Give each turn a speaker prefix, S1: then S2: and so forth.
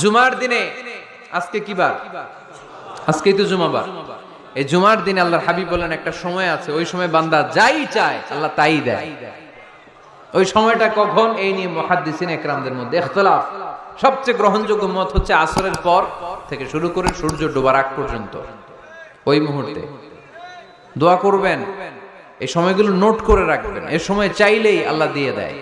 S1: জুমার দিনে, আজকে কি বার? আজকেই তো জুমাবার। এই জুমার দিনে আল্লাহর হাবিব বলেন, একটা সময় আছে, ওই সময় বান্দা যাই চায়, আল্লাহ তাই দেয়। ওই সময়টা কখন? এই নিয়ে মহাদ্দিসিন একরামদের মধ্যে এখতলাফ সবচেয়ে গ্রহণযোগ্য মত হচ্ছে আসরের পর থেকে শুরু করে সূর্য ডোবার আগ পর্যন্ত। ওই মুহূর্তে। দোয়া করবেন, এই সময়গুলো নোট করে রাখবেন, এ সময় চাইলেই আল্লাহ দিয়ে দেয়।